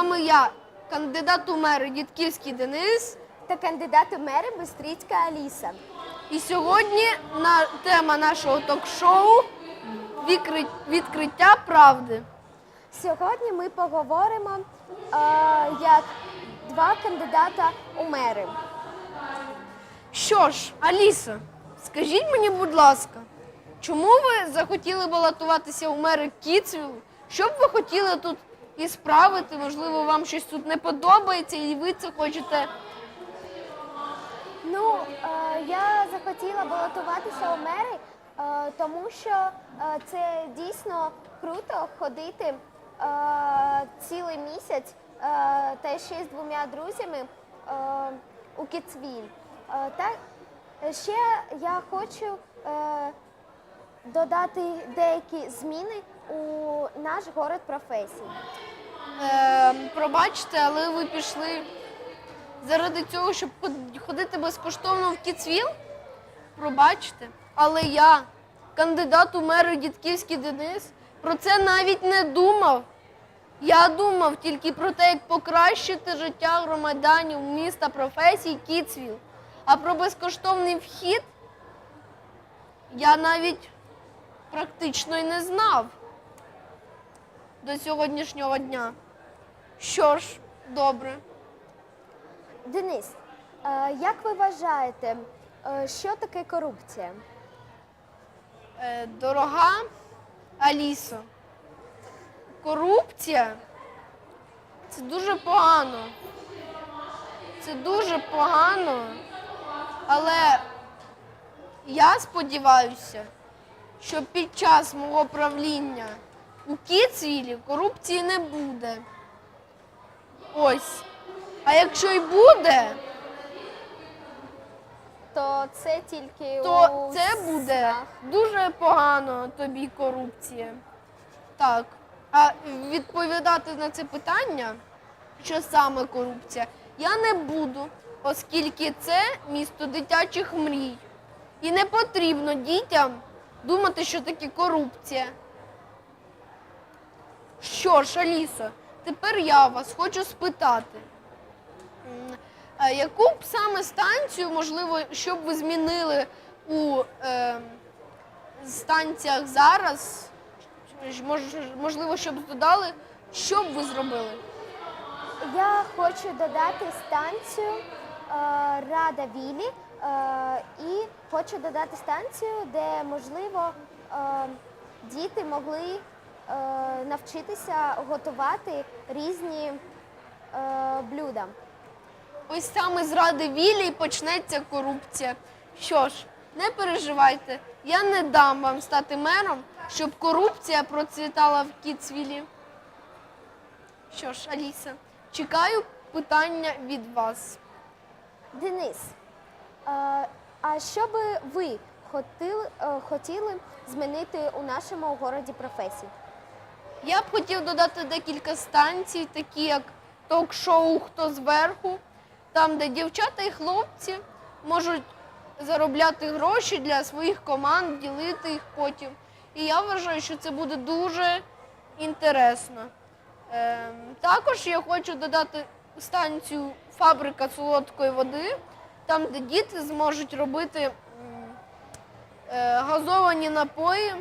вами я, кандидат у мери Дідківський Денис. та кандидат у мери Бистрицька Аліса. І сьогодні на тема нашого ток-шоу відкриття правди. Сьогодні ми поговоримо е, як два кандидата у мери. Що ж, Аліса, скажіть мені, будь ласка, чому ви захотіли балотуватися у мери Кіцвілу? Що б ви хотіли тут і справити? Можливо, вам щось тут не подобається, і ви це хочете. Ну, е, я захотіла балотуватися у мери, е, тому що е, це дійсно круто ходити е, цілий місяць е, та ще з двома друзями е, у Кіцвіль. Е, та ще я хочу е, додати деякі зміни у наш город професій. Е, пробачте, але ви пішли заради цього, щоб ходити безкоштовно в Кіцвіл? Пробачте. Але я, кандидат у мери Дідківський Денис, про це навіть не думав. Я думав тільки про те, як покращити життя громадянів міста професій Кіцвіл. А про безкоштовний вхід я навіть практично й не знав до сьогоднішнього дня. Що ж, добре. Денис, е, як ви вважаєте, е, що таке корупція? Е, дорога Алісо, корупція це дуже погано. Це дуже погано. Але я сподіваюся, що під час мого правління у Кіцвілі корупції не буде. Ось. А якщо й буде, То це тільки то у це буде снах. дуже погано тобі корупція. Так. А відповідати на це питання, що саме корупція, я не буду, оскільки це місто дитячих мрій. І не потрібно дітям думати, що таке корупція. Що ж, Алісо, тепер я вас хочу спитати. Яку б саме станцію, можливо, що б ви змінили у е, станціях зараз? Можливо, щоб додали, що б ви зробили? Я хочу додати станцію е, Рада Вілі е, і хочу додати станцію, де можливо е, діти могли навчитися готувати різні е, блюда. Ось саме з ради Вілі і почнеться корупція. Що ж, не переживайте, я не дам вам стати мером, щоб корупція процвітала в Кіцвілі. Що ж, Аліса, чекаю питання від вас. Денис, е, а що би ви хотіли, е, змінити у нашому городі професій? Я б хотів додати декілька станцій, такі як ток-шоу Хто зверху, там, де дівчата і хлопці можуть заробляти гроші для своїх команд, ділити їх потім. І я вважаю, що це буде дуже інтересно. Ем, також я хочу додати станцію Фабрика солодкої води, там, де діти зможуть робити е, газовані напої.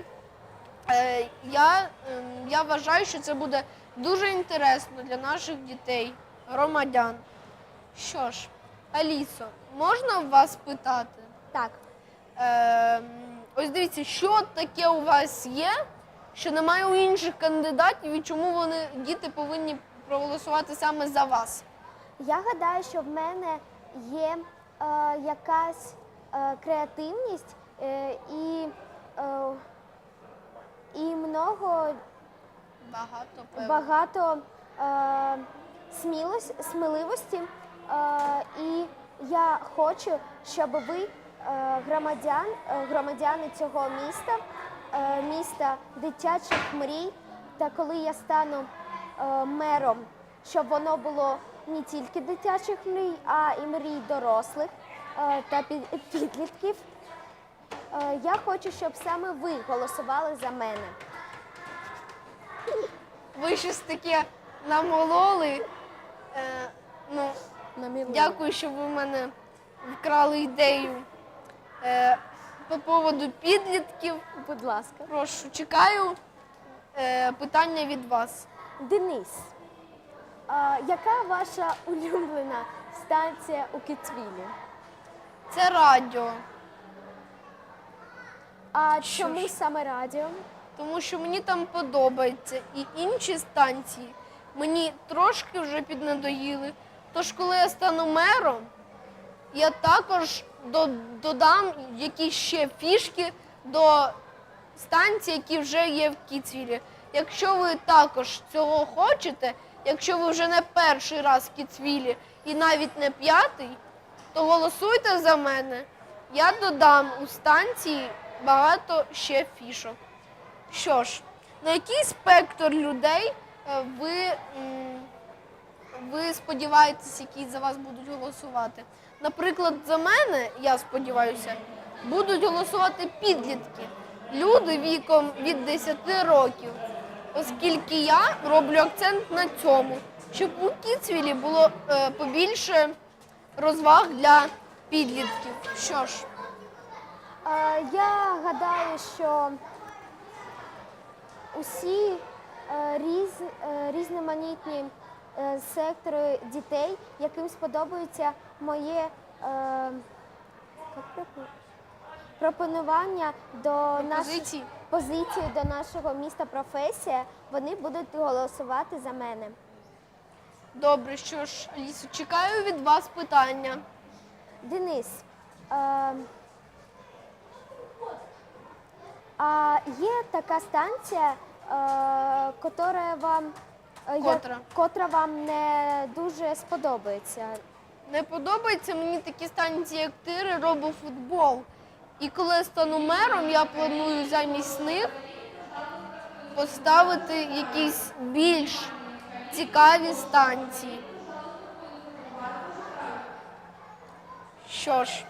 Е, Я, ем, я вважаю, що це буде дуже інтересно для наших дітей, громадян. Що ж, Алісо, можна вас питати? Так. Ем, ось дивіться, що таке у вас є, що немає у інших кандидатів, і чому вони діти повинні проголосувати саме за вас? Я гадаю, що в мене є е, якась е, креативність е, і, е, і много Багато багато е, смілос, сміливості. Е, і я хочу, щоб ви, е, громадян, е, громадяни цього міста, е, міста дитячих мрій, та коли я стану е, мером, щоб воно було не тільки дитячих мрій, а і мрій дорослих е, та під- підлітків. Е, Я хочу, щоб саме ви голосували за мене. Ви щось таке намололи. Е, ну, дякую, що ви в мене вкрали ідею. Е, по поводу підлітків. Будь ласка. Прошу, чекаю е, питання від вас. Денис, а, яка ваша улюблена станція у Кіцвілі? Це радіо, А чому саме радіо? тому що мені там подобається. І інші станції мені трошки вже піднадоїли. Тож, коли я стану мером, я також до- додам якісь ще фішки до станцій, які вже є в Кіцвілі. Якщо ви також цього хочете, якщо ви вже не перший раз в Кіцвілі і навіть не п'ятий, то голосуйте за мене. Я додам у станції багато ще фішок. Що ж, на який спектр людей е, ви, ви сподіваєтесь, які за вас будуть голосувати? Наприклад, за мене, я сподіваюся, будуть голосувати підлітки, люди віком від 10 років, оскільки я роблю акцент на цьому, щоб у Кіцвілі було е, побільше розваг для підлітків. Що ж, я гадаю, що усі е, різ, е, різноманітні е, сектори дітей, яким сподобається моє пропонування до нашої позиції? до нашого міста професія, вони будуть голосувати за мене. Добре, що ж, Алісо, чекаю від вас питання. Денис, е, а є така станція, е, котра вам, е, я- Котра? котра вам не дуже сподобається. Не подобаються мені такі станції, як тири, робофутбол. І коли я стану мером, я планую замість них поставити якісь більш цікаві станції. Що ж,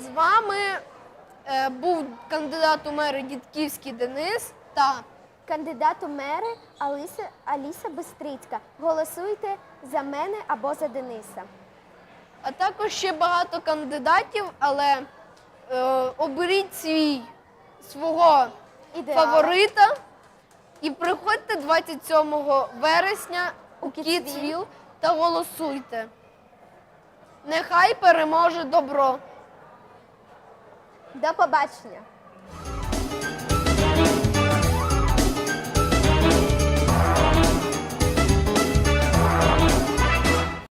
з вами е, був кандидат у мери Дідківський Денис та Кандидат у мери Аліса, Аліса Бистрицька. Голосуйте за мене або за Дениса. А також ще багато кандидатів, але е, оберіть свій свого Ідеал. фаворита і приходьте 27 вересня у. Кіцвіл та голосуйте. Нехай переможе добро. До побачення.